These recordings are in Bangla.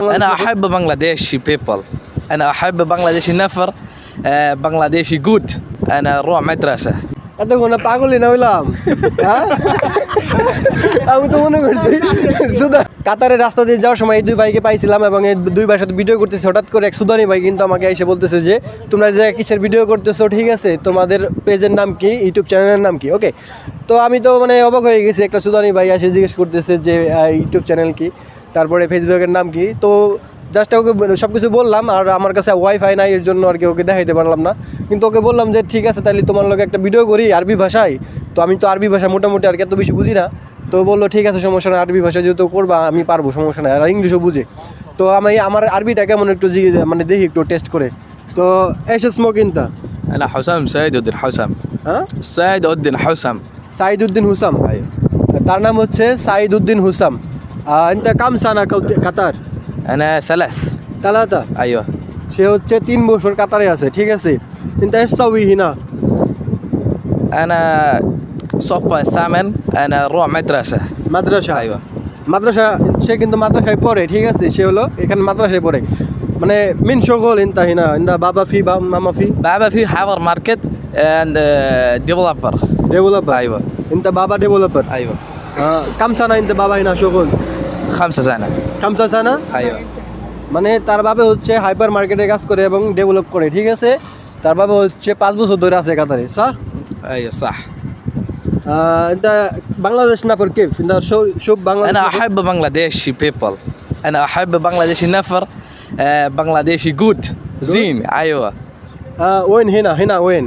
انا احب بنغلاديشي بيبل انا احب بنغلاديشي نفر آه، بنغلاديشي جود انا روح مدرسه এতক্ষণ পাগলি না হইলাম হ্যাঁ? আমি তো মনে করছি সুদা কাতারের রাস্তা দিয়ে যাওয়ার সময় এই দুই ভাইকে পাইছিলাম এবং এই দুই ভাইয়ের সাথে ভিডিও করতেছি হঠাৎ করে এক সুদানি ভাই কিন্তু আমাকে এসে বলতেছে যে তোমরা যে কিসের ভিডিও করতেছো ঠিক আছে তোমাদের পেজের নাম কি ইউটিউব চ্যানেলের নাম কি ওকে তো আমি তো মানে অবাক হয়ে গেছি একটা সুদানি ভাই এসে জিজ্ঞেস করতেছে যে ইউটিউব চ্যানেল কি তারপরে ফেসবুকের নাম কি? তো জাস্ট ওকে সব কিছু বললাম আর আমার কাছে ওয়াইফাই নাই এর জন্য আর কি ওকে দেখাইতে পারলাম না। কিন্তু ওকে বললাম যে ঠিক আছে তাহলে তোমার লোক একটা ভিডিও করি আরবি ভাষায়। তো আমি তো আরবি ভাষা মোটামুটি আর কি এত বেশি বুঝি না। তো বলল ঠিক আছে সমস্যা না আরবি ভাষা যেহেতু করবা আমি পারব সমস্যা নাই। আর ইংলিশও বুঝে। তো আমি আমার আরবিটা কেমন একটু মানে দেখি একটু টেস্ট করে। তো এসে স্মোকিনটা না হাসাম সাইদ উদ্দিন হাসাম। হ্যাঁ? সাইদ উদ্দিন হাসাম। সাইদ উদ্দিন হুসাম। ভাই। তার নাম হচ্ছে সাইদ উদ্দিন হুসাম। انت كم سنه كنت قطر انا ثلاث ثلاثه ايوه সে হচ্ছে তিন বছর কাতারে আছে ঠিক আছে انت ايش تسوي هنا انا صف الثامن انا اروح مدرسه مدرسه ايوه মাদ্রাসা সে কিন্তু মাদ্রাসায় পড়ে ঠিক আছে সে হলো এখানে মাদ্রাসায় পড়ে মানে মেন শগল ইনতা হিনা ইন্দা বাবা ফি বা মামা ফি বাবা ফি হাওয়ার মার্কেট অ্যান্ড ডেভেলপার ডেভেলপার আইবা ইনতা বাবা ডেভেলপার আইবা কামসানা সানা ইনতা বাবা হিনা শগল خمسة سنة কামসা সানা ايوه মানে তার বাবা হচ্ছে হাইপার মার্কেটে কাজ করে এবং ডেভেলপ করে ঠিক আছে তার বাবা হচ্ছে পাঁচ বছর ধরে আছে কাতারে স্যার ايوه صح انت بنغلاديش نفر كيف انت شو شو بنغلاديش انا نفر؟ احب بنغلاديشي بيبل انا احب بنغلاديشي نفر آه، بنغلاديشي جود زين ايوه آه وين هنا هنا وين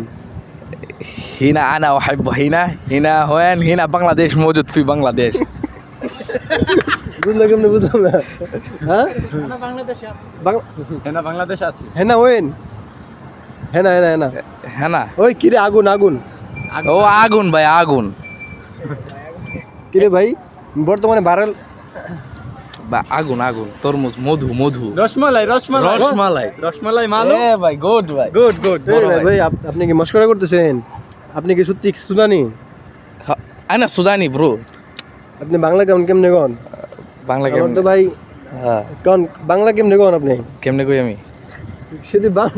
هنا انا احب هنا هنا وين هنا بنغلاديش موجود في بنغلاديش বুঝলে কেমনি বুঝলাম না? হ্যাঁ? হেনা বাংলাদেশে আছে। হেনা ওয়েন। হেনা হেনা হেনা। হেনা। ওই কিরে আগুন আগুন। ও আগুন ভাই আগুন। কিরে ভাই বর্তমানে ভাইরাল বা আগুন আগুন। তরমুজ মধু মধু। রসমালাই রসমালাই। রসমালাই। রসমালাই মালো? এ ভাই গুড ভাই। গুড গুড ভাই আপনি কি মস্করা করতেছেন? আপনি কি সত্যি সুদানি? আয় না সুদানি ব্রো। আপনি বাংলা কেমন কেমনে গন বাংলা কেমনে তো ভাই হ্যাঁ। কন বাংলা কেমনে কন আপনি? কেমনে কই আমি? সেদি বাং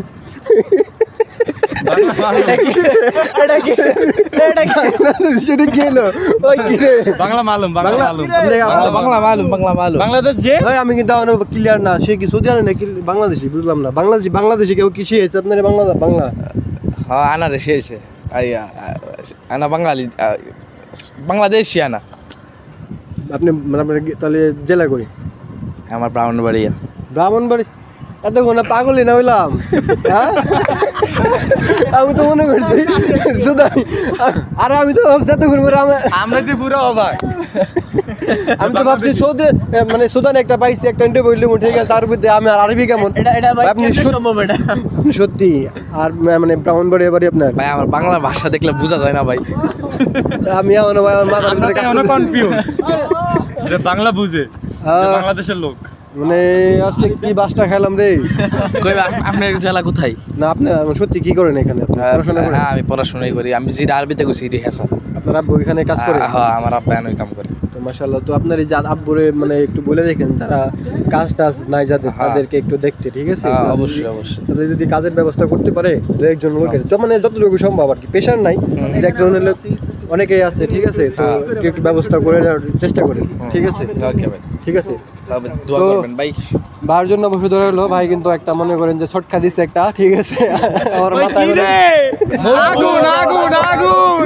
এটা কি? এটা কি? সেটা কি হলো? ওই বাংলা মালুম বাংলা বাংলা মালুম। বাংলা বাংলা মালুম বাংলাদেশ যে? আমি কিন্তু ক্লিয়ার না সে কি সৌদি আরব নাকি বাংলাদেশি? বুঝলাম না। বাংলাদেশি বাংলাদেশি কেউ কি শিখেছে আপনার বাংলা বাংলা? হ্যাঁ আনা রে শেষে আই আনা বাঙালি বাংলাদেশি আনা। আপনি মানে আপনার গে- তাহলে জেলা কই? আমার ব্রাহ্মণবাড়িয়া। ব্রাহ্মণবাড়ি? এতক্ষণ পাগলি না হইলাম। হ্যাঁ? আমি তো মনে করছি সুদানি আরে আমি তো ভাবছি আমি আমরা তো পুরো অবাক। আমি তো ভাবছি সৌদি মানে সুদান একটা পাইছি একটা ইন্টারভিউ বললাম ঠিক আছে তার মধ্যে আমি আর আরবি কেমন? আপনি সত্যি- সম্ভব এটা? সত্যি আর মানে ব্রাহ্মণবাড়ি এবারই আপনার? ভাই আমার বাংলা ভাষা দেখলে বোঝা যায় না ভাই। আমি এমন ভাই আমার মাথার আমরা ভিতরে কাজ এখনও করতেছে। কনফিউজ যে বাংলা বুঝে বাংলাদেশের লোক। মানে আজকে কি বাসটা খেলাম রে? কই আপনার জেলা কোথায়? না আপনি সত্যি কি করেন এখানে? আপনি পড়াশোনা করেন? হ্যাঁ আমি পড়াশোনাই করি। আমি যেটা আরবিতে কইছি রিহাসা হেসা আপনার আব্বু এখানে কাজ করে? হ্যাঁ আমার আব্বা এখানে কাম করে। তো মাশাআল্লাহ তো আপনার এই যে আব্বুরে মানে একটু বলে দেখেন তারা কাজ টাজ নাই যাদের হ্যাঁ। তাদেরকে একটু দেখতে ঠিক আছে? হ্যাঁ, অবশ্যই অবশ্যই। তাদের যদি কাজের ব্যবস্থা করতে পারে দু একজন লোকের তো মানে যতটুকু সম্ভব আর কি পেশার নাই। যে একজনের লোক অনেকেই আছে ঠিক আছে? তো হ্যাঁ। একটু ব্যবস্থা করে নেওয়ার চেষ্টা করেন ঠিক আছে? ভাই। ঠিক আছে? তো- বার জন্য বসে ধরে হলো ভাই কিন্তু একটা মনে করেন যে ছটকা দিচ্ছে একটা ঠিক আছে? আমার মাথায় আগুন আগুন আগুন!